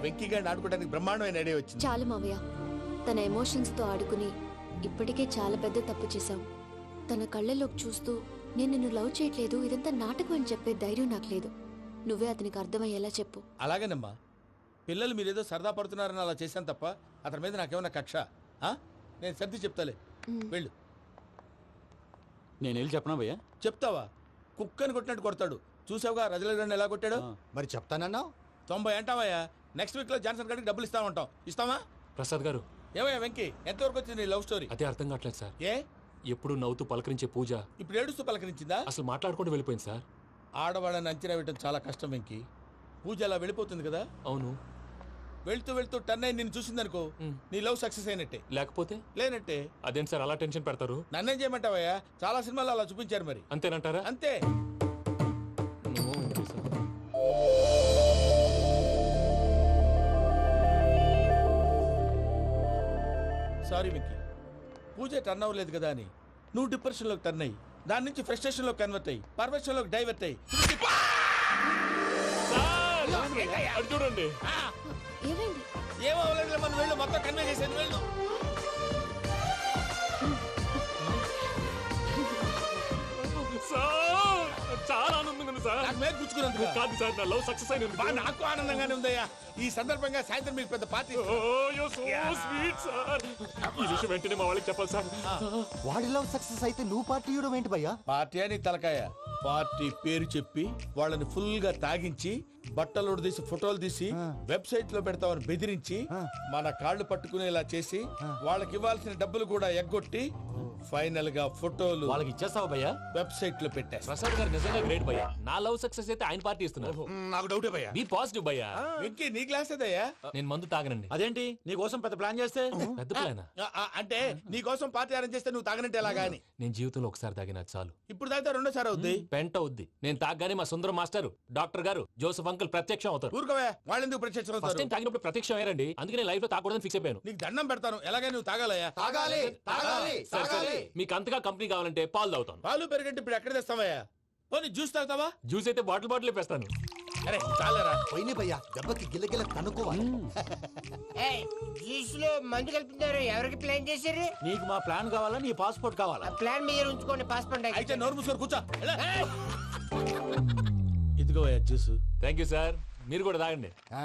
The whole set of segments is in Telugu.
వెంకీ గారిని ఆడుకోవడానికి బ్రహ్మాండమైన ఐడియా వచ్చింది. చాలు మావయ్య. తన ఎమోషన్స్తో ఆడుకుని ఇప్పటికే చాలా పెద్ద తప్పు చేశావు. తన కళ్ళలోకి చూస్తూ నేను నిన్ను లవ్ చేయట్లేదు ఇదంతా నాటకం అని చెప్పే ధైర్యం నాకు లేదు. నువ్వే అతనికి అర్థమయ్యేలా చెప్పు. అలాగేనమ్మా. పిల్లలు మీరేదో సరదా పడుతున్నారని అలా చేశాను తప్ప అతని మీద నాకేమన్నా కక్ష? ఆ? నేను సర్ది చెప్తాలే. వెళ్ళు. నేను వెళ్ళి చెప్పనా భయ్యా? చెప్తావా? కుక్కని కొట్టినట్టు కొడతాడు. చూసావుగా రజల గారిని ఎలా కొట్టాడు? మరి చెప్తానన్నావు? తొంభై అంటావయ్యా. నెక్స్ట్ వీక్లో జాన్సన్ గారికి డబ్బులు ఇస్తామంటాం ఇస్తావా ప్రసాద్ గారు. ఏమయ్యా వెంకీ ఎంతవరకు వచ్చింది నీ లవ్ స్టోరీ? అదే అర్థం కావట్లేదు సార్. ఏ? ఎప్పుడు నవ్వుతూ పలకరించే పూజ. ఇప్పుడు ఏడుస్తూ పలకరించిందా? అసలు మాట్లాడుకుంటూ వెళ్ళిపోయింది సార్. ఆడవాళ్ళని అంచనా వేయటం చాలా కష్టం వెంకీ. పూజ అలా వెళ్ళిపోతుంది కదా? అవును. వెళ్తూ వెళ్తూ టర్న్ అయి నిన్ను చూసిందనుకో. నీ లవ్ సక్సెస్ అయినట్టే. లేకపోతే? లేనట్టే. అదేంటి సార్ అలా టెన్షన్ పెడతారు? నన్నేం చేయమంటావయ్యా? చాలా సినిమాలు అలా చూపించారు మరి. అంతేనంటారా? అంతే. Sir. Sorry Venky Pooja turn అవ్వలేదు కదా అని. నువ్వు డిప్రెషన్లోకి టర్న్ అయ్యి దాని నుంచి ఫ్రస్ట్రేషన్లో కన్వర్ట్ అయ్యి పర్వర్షన్లోకి డైవర్ట్ అయ్యి చూడండి. ఏమైంది? ఏమో అవ్వలేదు మనం వెళ్ళు మొత్తం కన్వే చేసేది వెళ్ళు. మీద గుచ్చుకున్నందుకు కాదు సార్ నా లవ్ సక్సెస్ అయినందుకు. బా, నాకు ఆనందంగానే ఉందయ్యా. ఈ సందర్భంగా సాయంత్రం మీకు పెద్ద పార్టీ స్వీట్ సార్ ఈ విషయం వెంటనే మా వాళ్ళకి చెప్పాలి సార్. వాడి లవ్ సక్సెస్ అయితే నువ్వు పార్టీ ఇవ్వడం ఏంటి భయ్యా? పార్టీ అని తలకాయ. పార్టీ పేరు చెప్పి వాళ్ళని ఫుల్గా తాగించి బట్టలు తీసి ఫోటోలు తీసి వెబ్సైట్లో పెడతామని బెదిరించి మన కాళ్ళు పట్టుకునేలా చేసి వాళ్ళకి ఇవ్వాల్సిన డబ్బులు కూడా ఎగ్గొట్టి ఫైనల్గా ఫోటోలు వాళ్ళకి ఇచ్చేస్తావా భయ్యా? వెబ్సైట్లో పెట్టేస్తా. ప్రసాద్ గారు నిజంగా గ్రేట్ భయ్యా. నా లవ్ సక్సెస్ అయితే ఆయన పార్టీ ఇస్తున్నారు. నాకు డౌటే భయ్యా. బీ పాజిటివ్ భయ్యా. వెంకీ నీ గ్లాస్ ఏదయ్యా నేను మందు తాగనండి. అదేంటి? నీ కోసం పెద్ద ప్లాన్ చేస్తే? పెద్ద ప్లాన్? అంటే నీ కోసం పార్టీ అరేంజ్ చేస్తే నువ్వు తాగనంటే ఎలాగా అని? నేను జీవితంలో ఒకసారి తాగినా చాలు. ఇప్పుడు తాగితే రెండోసారి అవుద్ది? పెంట అవుద్ది. నేను తాగగానే మా సుందరం మాస్టర్ డాక్టర్ గారు జోసఫ్ అంకుల్ ప్రత్యక్షం అవుతారు. ఊరుకోవే వాళ్ళెందుకు ప్రత్యక్షం ఫస్ట్ అవుతారు? టైం తాగినప్పుడు ప్రత్యక్షం అయ్యారండి. అందుకే లైఫ్లో తాగకూడదని ఫిక్స్ అయిపోయాను. నీకు దండం పెడతాను. ఎలాగే నువ్వు తాగాలయ్యా. తాగాలి తాగాలి సరే మీకు అంతగా కంపెనీ కావాలంటే పాలు తాగుతాను. పాలు పెరిగంటే ఇప్పుడు ఎక్కడ తెస్తావయ్యా? పోనీ జ్యూస్ తాగుతావా? జ్యూస్ అయితే బాటిల్ బాటిల్ వేస్తాను అరే చాలరా. పోయిన భయ్యా దెబ్బకి గిల్లగిల్ల తనుకోవాలి జ్యూస్లో మందు కలుపుతున్నారు? ఎవరికి ప్లాన్ చేశారు? నీకు మా ప్లాన్ కావాలా? నీ పాస్పోర్ట్ కావాలా? ప్లాన్ మీద ఉంచుకోండి పాస్పోర్ట్ అయితే నోరు మూసుకొని కూర్చో. ఎలా? ఇదిగో జ్యూస్. థ్యాంక్ యూ సార్ మీరు కూడా తాగండి. ఆ,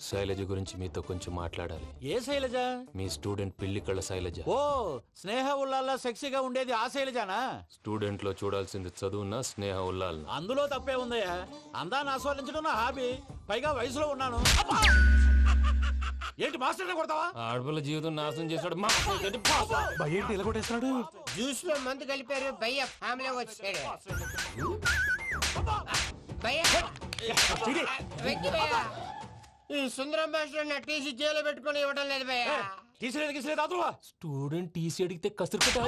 శైలజ గురించి మీతో కొంచెం మాట్లాడాలి. ఏ శైలజ? మీ స్టూడెంట్ పిల్లి కళ్ళ శైలజ. ఓ స్నేహ ఉల్లాల్లో సెక్సీగా ఉండేది ఆ శైలజానా? స్టూడెంట్లో చూడాల్సింది చదువున స్నేహ ఉల్లాల్ అందులో తప్పే ఉందయ్యా. అందాన్ని ఆస్వాదించడం నా హాబీ. పైగా వయసులో ఉన్నాను. అబ్బా! ఏంటి మాస్టర్ని కొడతావా? ఆడపిల్ల జీవితం నాశనం చేశాడు. మా జ్యూస్లో మందు కలిపారు. భయ్య ఫ్యామిలీ వచ్చాడు. భయ్య! వెక్కి భయ్య! ఈ సుందరం భాష నా టీసీ జైలు పెట్టుకొని ఇవ్వడం లేదు భయ్య. తీసిలేదు గీసిలేదు అదువా స్టూడెంట్ టీసీ అడిగితే కసురుకుంటా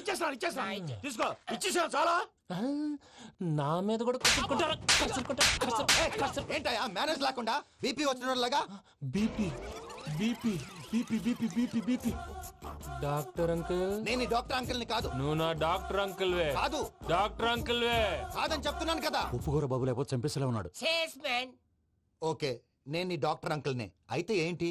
ఇచ్చేస్తాను ఇచ్చేస్తాను తీసుకో. ఇచ్చేసాను చాలా? నా మీద కూడా కసురుకుంటారా కసురుకుంటా ఏంటయ్యా మేనేజ్ లేకుండా బీపీ వచ్చిన లాగా BP. BP BP BP BP BP. Doctor uncle. నేను ఈ డాక్టర్ అంకిల్ని కాదు. నువ్వు నా డాక్టర్ అంకుల్ వే కాదు. డాక్టర్ అంకుల్ వే కాదని చెప్తున్నాను కదా. ఉప్పుకూర బాబు లేకపోతే చంపేసేలా ఉన్నాడు. Sales man. ఓకే నేను ఈ డాక్టర్ అంకిల్ నే అయితే ఏంటి?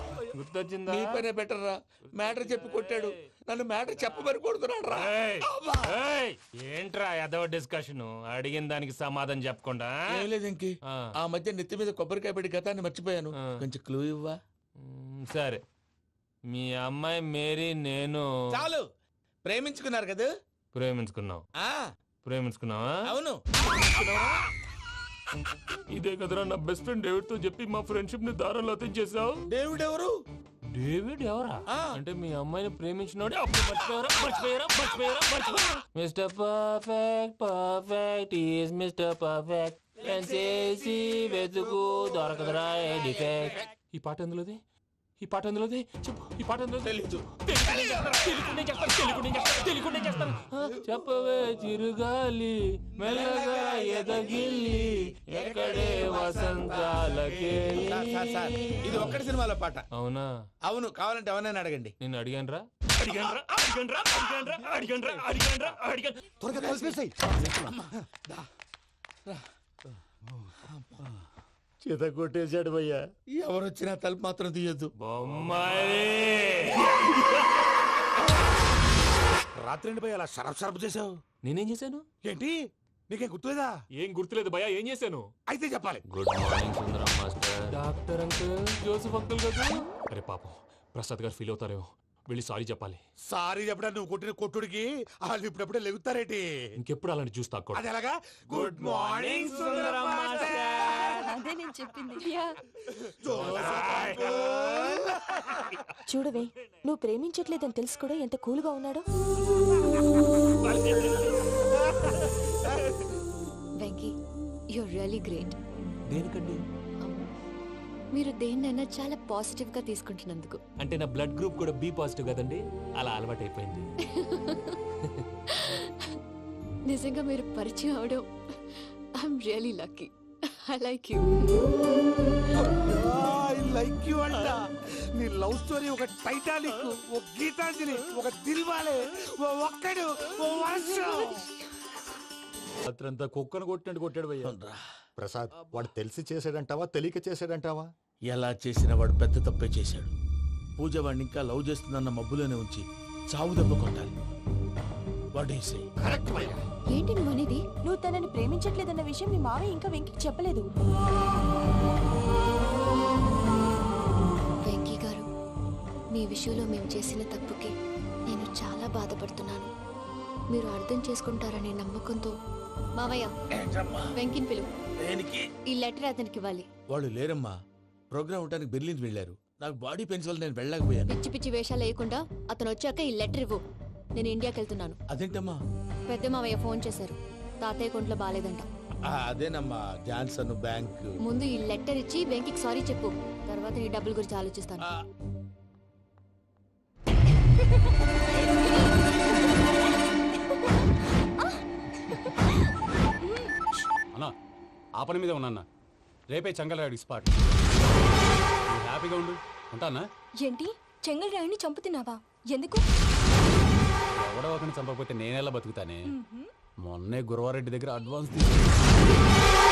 గుర్తొచ్చిందా? నీ పనే బెటర్ రా. మ్యాటర్ చెప్పి కొట్టాడు. నన్ను మ్యాటర్ చెప్పమని కొడుతున్నాడు రా. ఏయ్, ఏయ్, ఏంట్రా ఎదవ డిస్కషన్? అడిగిన దానికి సమాధానం చెప్పకుండా? ఏం లేదు ఇంకి. ఆ. ఆ మధ్య నెత్తి మీద కొబ్బరికాయ పెట్టి గతాన్ని మర్చిపోయాను. ఆ. కొంచెం క్లూ ఇవ్వా? మ్, సరే. మీ అమ్మాయి మేరీ నేను చాలు! ప్రేమించుకున్నారు కదా? ప్రేమించుకున్నావు ఆ. ప్రేమించుకున్నావా? అవును. ఇదే కదరా నా బెస్ట్ ఫ్రెండ్ డేవిడ్తో చెప్పి మా ఫ్రెండ్షిప్ని దారంలో చేసావు దేవుడు ఎవరు డేవిడ్ ఎవరా. అంటే మీ అమ్మాయిని ప్రేమించినోడే? అప్పుడు మర్చిపోయారా? మర్చిపోయారా? మర్చిపోయారా మర్చిపోయారా mister perfect perfect is mister perfect చేసి వెతుకు దొరకదురా డిఫెక్ట్ ఈ పాట ఎందులోది? ఈ పాట ఎందులోది? చెప్పు ఈ పాట ఎందులో తెలీదు. చెప్పవే చిరుగాలి మెల్లగా ఎదగిల్లి ఎక్కడే వసంతాలకే ఇది ఒక్కటి సినిమాలో పాట. అవునా? అవును కావాలంటే ఎవరైనా అడగండి. నేను అడిగాను త్వరగా కలిపేసాయి చేత కొట్టేశాడు భయ్యా. ఎవరు వచ్చినా తలుపు మాత్రం తీయొద్దు. బొమ్మాయి! రాత్రి భయ్య అలా షరఫ్ షరఫ్ చేసావు నేనేం చేశాను? ఏంటి? నీకేం గుర్తులేదా? ఏం గుర్తులేదు భయ ఏం చేశాను? అయితే చెప్పాలి. Good morning Sundaram master. Doctor uncle Joseph uncle కదా? అరే పాపం ప్రసాద్ గారు ఫీల్ అవుతారేమో. వెళ్ళి సారీ చెప్పాలి. సారీ చెప్పడా నువ్వు కొట్టిన కొట్టుడికి వాళ్ళు ఇప్పుడప్పుడే లెగుతారేటి? ఇంకెప్పుడు అలాంటి తాక్కూడదు అది ఎలాగా? గుడ్ మార్నింగ్ సుందరం అదే నేను చెప్పింది. చూడవే నువ్వు ప్రేమించట్లేదని తెలుసు కూడా ఎంత కూల్గా ఉన్నాడో. వెంకీ యూర్ రియలీ గ్రేట్ దేనికండి? మీరు దేన్నైనా చాలా పాజిటివ్గా తీసుకుంటున్నందుకు. అంటే నా బ్లడ్ గ్రూప్ కూడా బి పాజిటివ్ కదండి? అలా అలవాటు అయిపోయింది నిజంగా మీరు పరిచయం అవడం I'm really lucky I like you I like you అంట. నీ లవ్ స్టోరీ ఒక టైటానిక్ ఒక గీతాంజలి ఒక దిల్వాలే ఓ ఒక్కడు ఓ వర్షం రాత్రంతా కుక్కను కొట్టినట్టు కొట్టాడు భయ్యా. ప్రసాద్ వాడు తెలిసి చేసాడంటావా తెలియక చేసాడంటావా ఎలా చేసిన వాడు పెద్ద తప్పే చేశాడు. పూజ వాడిని ఇంకా లవ్ చేస్తుందన్న మబ్బులోనే ఉంచి చావు దెబ్బ కొట్టాలి. ఏంటి నువ్వు అనేది? నువ్వు తనని ప్రేమించట్లేదన్న విషయం మీ మావయ్య ఇంకా వెంకికి చెప్పలేదు. వెంకీ గారు మీ విషయంలో మేము చేసిన తప్పుకి నేను చాలా బాధపడుతున్నాను. మీరు అర్థం చేసుకుంటారనే నమ్మకంతో మావయ్య వెంకిని పిలువు. ఈ లెటర్ అతనికి ఇవ్వాలి. వాళ్ళు లేరమ్మా. ప్రోగ్రామ్ ఉండడానికి బెర్లిన్ వెళ్ళారు. నాకు బాడీ పెయిన్స్ వల్ల నేను వెళ్ళలేకపోయాను. పిచ్చి పిచ్చి వేషాలు వేయకుండా అతను వచ్చాక ఈ లెటర్ ఇవ్వు. నేను ఇండియాకి వెళ్తున్నాను అదేంటమ్మా? పెద్ద మావయ్య ఫోన్ చేశారు. తాతయ్య కొంట్లో బాగాలేదంట ఆ, అదేనమ్మా జాన్సన్ బ్యాంక్. ముందు ఈ లెటర్ ఇచ్చి వెంకికి సారీ చెప్పు. తర్వాత నీ డబ్బుల గురించి ఆలోచిస్తాను. ఆ, అన్నా ఆ పని మీద ఉన్నా రేపే చంగలరాడు స్పాట్ హ్యాపీగా ఉండు. ఉంటానా? ఏంటి? చెంగల్ రాయిని చంపుతున్నావా? ఎందుకు? ఎవడో ఒకరిని చంపకపోతే నేనెలా బతుకుతానే? మొన్నే గురవారెడ్డి దగ్గర అడ్వాన్స్ నేను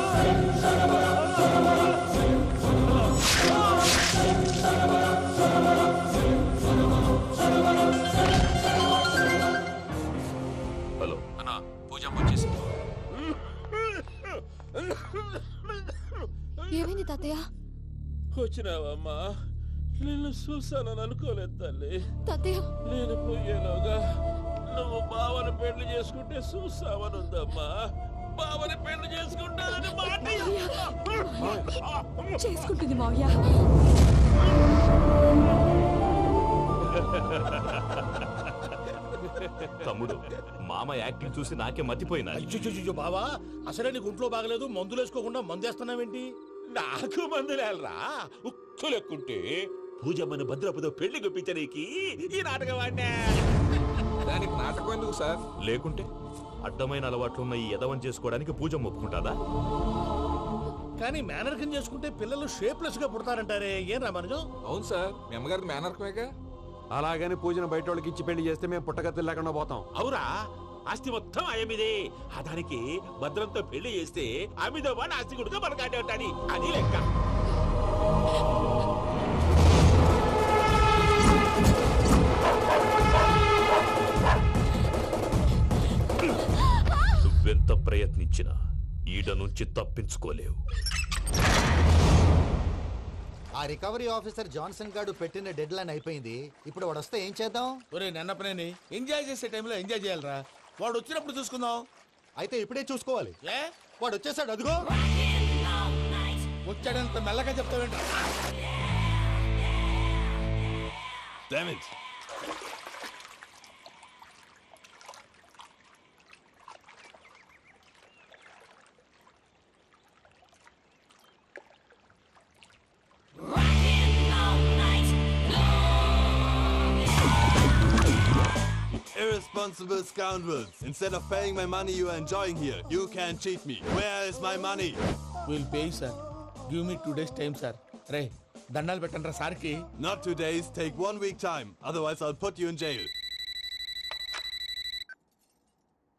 వచ్చినావమ్మా? నిన్ను చూసానని అనుకోలేదు తల్లి. తాతయ్య. నేను పోయేలోగా నువ్వు బావని పెళ్ళి చేసుకుంటే చూసావని ఉందమ్మా. బావని పెళ్ళి చేసుకుంటానని మాట చేసుకుంటుంది మావయ్య. తమ్ముడు మామ యాక్టింగ్ చూసి నాకే మతిపోయినా అయ్యో బావా అసలే నీకు ఒంట్లో బాగలేదు మందులు వేసుకోకుండా మందు వేస్తున్నావేంటి నాకు మందులేలరా. ఉక్కు లెక్కుంటే పూజమ్మని భద్రపదో పెళ్ళి గుప్పించడానికి ఈ నాటకం ఆడినా దానికి నాటకం ఎందుకు సార్? లేకుంటే అడ్డమైన అలవాట్లున్న ఈ యదవం చేసుకోవడానికి పూజ ఒప్పుకుంటాదా? కానీ మేనర్కం చేసుకుంటే పిల్లలు షేప్లెస్గా పుడతారంటారే. ఏం రామానుజం అవును సార్ మీ అమ్మగారిది మేనర్కమేగా అలాగని పూజను బయట వాళ్ళకి ఇచ్చి పెళ్ళి చేస్తే మేము పుట్టగతులు లేకుండా పోతాం. అవురా ఆస్తి మొత్తం ఆయమిదే. ఆ దానికి భద్రంతో పెళ్ళి చేస్తే ఆమెతో వాడు ఆస్తి కొడుకు మనకాడే ఉంటాడు. అది లెక్క. నువ్వెంత ప్రయత్నించినా ఈడ నుంచి తప్పించుకోలేవు. ఆ రికవరీ ఆఫీసర్ జాన్సన్ గారు పెట్టిన డెడ్ లైన్ అయిపోయింది. ఇప్పుడు వాడు వస్తే ఏం చేద్దాం? ఒరే నన్నపనేని ఎంజాయ్ చేసే టైంలో ఎంజాయ్ చేయాలరా. వాడు వచ్చినప్పుడు చూసుకుందాం. అయితే ఇప్పుడే చూసుకోవాలి. ఏ? వాడు వచ్చేసాడు అదిగో. వచ్చాడంత మెల్లగా చెప్తావేంట్రా Irresponsible scoundrels. Instead of paying my money you are enjoying here, you can cheat me. Where is my money? Will pay sir give me two days time sir రే దండాలు పెట్టండి రా సార్కి Not two days, take one week time. Otherwise, I'll put you in jail.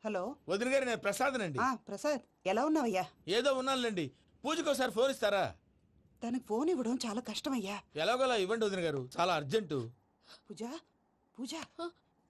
Hello వదిన గారు నేను ప్రసాదనండి ఆ ప్రసాద్ ఎలా ఉన్నావయ్యా ఏదో ఉన్నానులేండి పూజకి ఒకసారి ఫోన్ ఇస్తారా తనకు ఫోన్ ఇవ్వడం చాలా కష్టమయ్యా ఎలాగోలా ఇవ్వండి వదిన గారు చాలా అర్జెంటు పూజ పూజ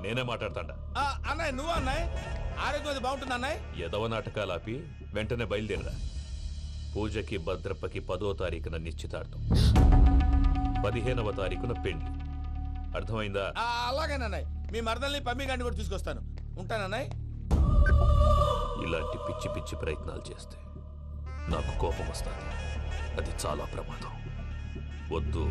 నేనే మాట్లాడతాడా. అన్నయ్య నువ్వు అన్నయ్య? ఆరోగ్యం అది బాగుంటుంది అన్నయ్య? యదవ నాటకాలు ఆపి వెంటనే బయలుదేరరా. పూజకి భద్రప్పకి పదో తారీఖున నిశ్చితార్థం. పదిహేనవ తారీఖున పెళ్ళి అర్థమైందా? అలాగేనన్నయ్య మీ మరదల్ని పమ్మి గారిని కూడా తీసుకొస్తాను. ఉంటానన్నయ్య ఇలాంటి పిచ్చి పిచ్చి ప్రయత్నాలు చేస్తే నాకు కోపం వస్తుంది. అది చాలా ప్రమాదం. వద్దు.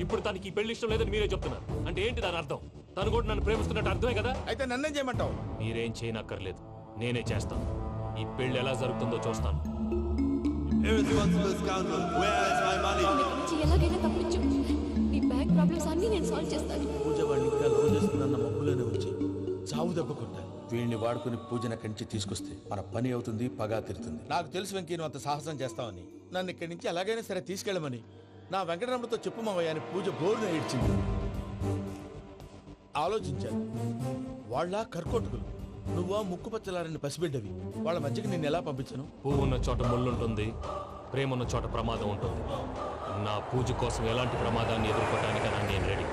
ఇప్పుడు తనకి ఈ పెళ్ళి ఇష్టం లేదని మీరే చెప్తున్నారు. అంటే ఏంటి దాని అర్థం? తను కూడా నన్ను ప్రేమిస్తున్నట్టు అర్థమే కదా? అయితే నన్నేం చేయమంటావు? మీరేం చేయనక్కర్లేదు. నేనే చేస్తాను. ఈ పెళ్ళి ఎలా జరుగుతుందో చూస్తాను. Irresponsible scoundrel. Where is my money? నన్ను ఇక్కడ నుంచి ఎలాగైనా తప్పించు. నీ బ్యాంక్ ప్రాబ్లమ్స్ అన్నీ నేను సాల్వ్ చేస్తాను. పూజ వాడిని ఇంకా లవ్ చేస్తుందన్న మబ్బులోనే ఉంచి. చావు వీడిని వాడుకుని పూజన కంచి తీసుకొస్తే మన పని అవుతుంది పగా తీరుతుంది. నాకు తెలుసు వెంకీ నువ్వు అంత సాహసం చేస్తావని. నన్ను ఇక్కడి నుంచి ఎలాగైనా సరే తీసుకెళ్ళమని. నా వెంకటరమణతో చెప్పు మావయ్య అని పూజ బోరున ఏడ్చింది. ఆలోచించాను. వాళ్ళ కర్కోటకులు నువ్వా ముక్కు పచ్చలారని పసిబిడ్డవి. వాళ్ళ మధ్యకి నేను ఎలా పంపించను? పువ్వు ఉన్న చోట ముళ్ళు ఉంటుంది ప్రేమ ఉన్న చోట ప్రమాదం ఉంటుంది. నా పూజ కోసం ఎలాంటి ప్రమాదాన్ని ఎదుర్కోవడానికైనా నేను రెడీ.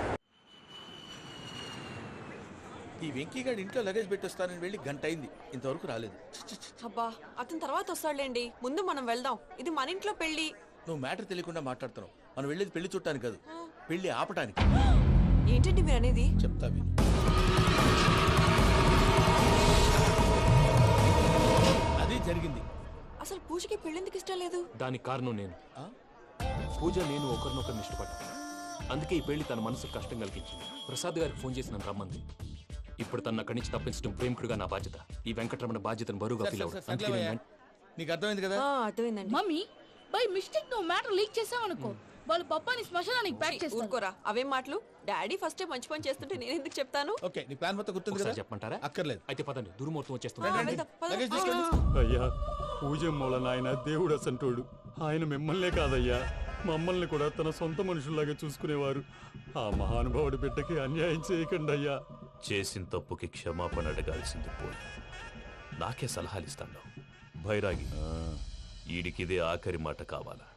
ఈ వెంకీగాడి ఇంట్లో లగేజ్ పెట్టొస్తానని వెళ్ళి గంట అయింది ఇంతవరకు రాలేదు. అబ్బా అతని తర్వాత వస్తాడులేండి. ముందు మనం వెళ్దాం. ఇది మన ఇంట్లో పెళ్ళి నువ్వు మ్యాటర్ తెలియకుండా మాట్లాడుతున్నావు. మనం వెళ్ళేది పెళ్ళి చుట్టానికి కాదు పెళ్ళి ఆపటానికి ఏంటండి మీరు అనేది చెప్తా విను అది జరిగింది అసలు పూజకి పెళ్ళెందుకు ఇష్టం లేదు దానికి కారణం నేను పూజ నేను ఒకరినొకరిని ఇష్టపడ్డా అందుకే ఈ పెళ్ళి తన మనసుకు కష్టం కలిగించింది ప్రసాద్ గారికి ఫోన్ చేసి నన్ను రమ్మంది ఇప్పుడు తన అక్కడి నుంచి తప్పించడం ప్రేమికుడుగా నా బాధ్యత ఈ వెంకటరమణ బాధ్యతను బరువుగా ఫీల్ అవ్వడం అందుకే నేను వెంట- నీకు అర్థమైంది కదా అర్థమైందండి మమ్మీ బై మిస్టేక్ నువ్వు మ్యాటర్ లీక్ చేసావనుకో వాళ్ళు పప్పాని శ్మశానానికి ప్యాక్ చేస్తారు. ఊరుకోరా. అవేం మాటలు? డాడీ ఫస్ట్ మంచి పని చేస్తుంటే నేను ఎందుకు చెప్తాను? ఓకే నీ ప్లాన్ మొత్తం గుర్తుంది కదా? ఒకసారి చెప్పమంటారా? అక్కర్లేదు. అయితే పదండి దుర్ముహూర్తం వచ్చేస్తుంది. అయ్యా పూజమ్మోళ నాయన దేవుడు అసంటోడు. ఆయన మిమ్మల్నే కాదయ్యా. మమ్మల్ని కూడా తన సొంత మనుషుల్లాగా చూసుకునేవారు. ఆ మహానుభావుడి బిడ్డకి అన్యాయం చేయకండి అయ్యా. చేసిన తప్పుకి క్షమాపణ అడగాల్సింది పోయి. నాకే సలహాలు ఇస్తాను భైరాగి ఈడికిదే ఆఖరి మాట కావాలా?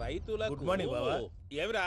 రైతుల గుడ్ మార్నింగ్ బావా. ఏమిరా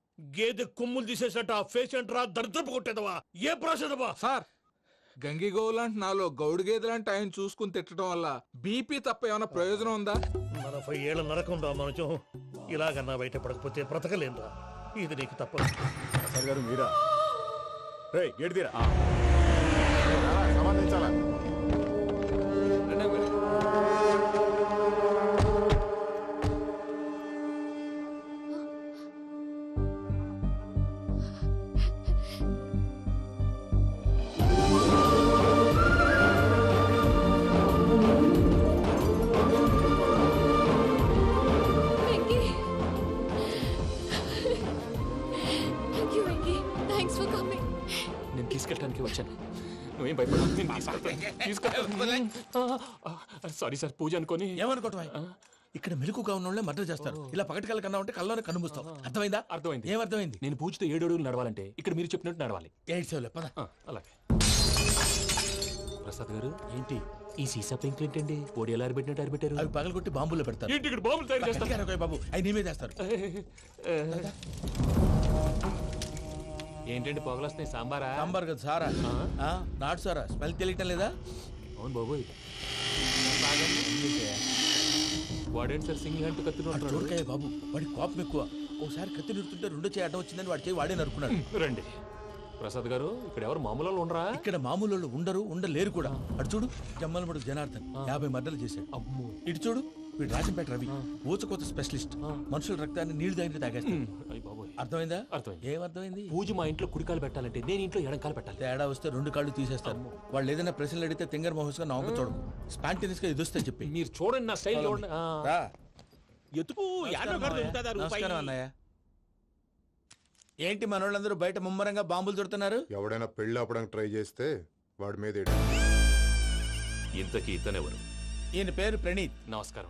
గేదె కొమ్ములు తీసేసట ఆ పేషెంట్ రా దరిద్రపు కొట్టేదవా? ఏ ప్రాసెదవా? సార్ గంగిగోవు లాంటి నాలో గౌడు గేదె లాంటి ఆయన చూసుకుని తిట్టడం వల్ల బీపీ తప్ప ఏమైనా ప్రయోజనం ఉందా? నలభై ఏళ్ళ నరకం రా మనచం ఇలాగన్నా బయటపడకపోతే బ్రతకలేనురా ఇది నీకు తప్పదు. సార్ గారు మీరా? రే గేట్ తీరా. వెంకీ సారీ సార్ పూజ అనుకొని. ఏమనుకోవటం ఇక్కడ మెలకుగా ఉన్న వాళ్ళే మర్డర్ చేస్తారు. ఇలా పగటి కళ్ళ కన్నా ఉంటే కళ్ళలోనే కనుమూస్తావు. అర్థమైందా? అర్థమైంది. ఏమర్థమైంది నేను పూజతో ఏడు అడుగులు నడవాలంటే ఇక్కడ మీరు చెప్పినట్టు నడవాలి. ఎయిట్ సెవెన్ పద. ఆ, అలాగే. ప్రసాద్ గారు ఏంటి? ఈ సీసా పెంకులు ఏంటండి? ఓడి ఎలా అరబెట్టినట్టు అరబెట్టారు అవి పగలగొట్టి బాంబులో పెడతారు. ఏంటి ఇక్కడ బాంబులు తయారు చేస్తారు? బాబు అవి నీవే చేస్తారు ఏంటండి పొగలొస్తాయి సాంబారా? సాంబార్ కదా సారా? ఆ, నాటు సారా? స్మెల్ తెలియటం లేదా? అవును బాబోయ్. వాడేంటి సార్ సింగిల్ హ్యాండ్ కత్తిని చూడకాయ బాబు వాడి కోపం ఎక్కువ ఓసారి కత్తి నిరుతుంటే రెండో. చేయి అడ్డం వచ్చిందని వాడి చేయి వాడే నరుకున్నాడు రండి ప్రసాద్ గారు ఇక్కడ ఎవరు మామూలు ఉండరా? ఇక్కడ మామూలు ఉండరు ఉండలేరు కూడా. అటు చూడు జమ్మలమడు జనార్దన్ యాభై మర్డర్లు చేశాడు. ఇటు చూడు వీడు రాజంపేట రవి ఊచకోత స్పెషలిస్ట్. మనుషుల రక్తాన్ని నీళ్ళు తాగితే తాగేస్తాడు. అర్థమైందా? అర్థమైంది. ఏమర్థమైంది పూజ మా ఇంట్లో కుడికాలు పెట్టాలంటే నేను ఇంట్లో ఎడంకాలు పెట్టాలి. తేడా వస్తే రెండు కాళ్ళు తీసేస్తారు. వాళ్ళు ఏదైనా ప్రశ్నలు అడిగితే తింగర్ మహోస్గా నవ్వు చూడకు. స్పాంటినియస్గా ఇది వస్తే చెప్పి. మీరు చూడండి నా స్టైల్. ఎతుకు నమస్కారం అన్నయ్య. ఏంటి మనోళ్ళందరూ బయట ముమ్మరంగా బాంబులు దొరుకుతున్నారు? ఎవడైనా పెళ్ళి ఆపడానికి ట్రై చేస్తే వాడి మీద. ఇంతకీ ఇతనెవరు? ఈయన పేరు ప్రణీత్. నమస్కారం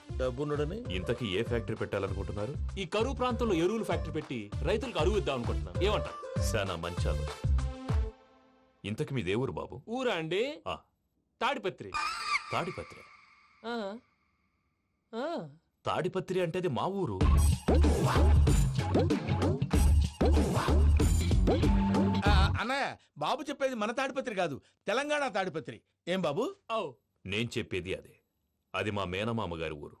డబ్బున్నడని? ఇంతకీ ఏ ఫ్యాక్టరీ పెట్టాలనుకుంటున్నారు? ఈ కరువు ప్రాంతంలో ఎరువులు ఫ్యాక్టరీ పెట్టి రైతులకు అరువు ఇద్దాం అనుకుంటున్నాను ఏమంటారు శానా మంచి ఆలోచన ఇంతకి మీ దేవురు బాబు? ఊరా అండి? ఆ. తాడిపత్రి. తాడిపత్రి? ఆ. ఆ. తాడిపత్రి అంటే అది మా ఊరు. ఆ, అన్నయ్య బాబు చెప్పేది మన తాడిపత్రి కాదు తెలంగాణ తాడిపత్రి. ఏం బాబు? నేను చెప్పేది అదే. అది మా మేనమామ గారి ఊరు.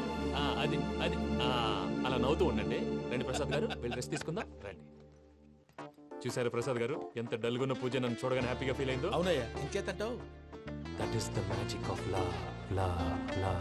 అది అది ఆ, అలా నవ్వుతూ ఉండండి. రండి ప్రసాద్ గారు వెళ్ళి రెస్ట్ తీసుకుందాం. రండి. చూసారా ప్రసాద్ గారు? ఎంత డల్గున్న పూజ నన్ను చూడగానే హ్యాపీగా ఫీల్ అయిందో? అవునయ్యా ఇంకేతంటావు that is the magic of లా లా లా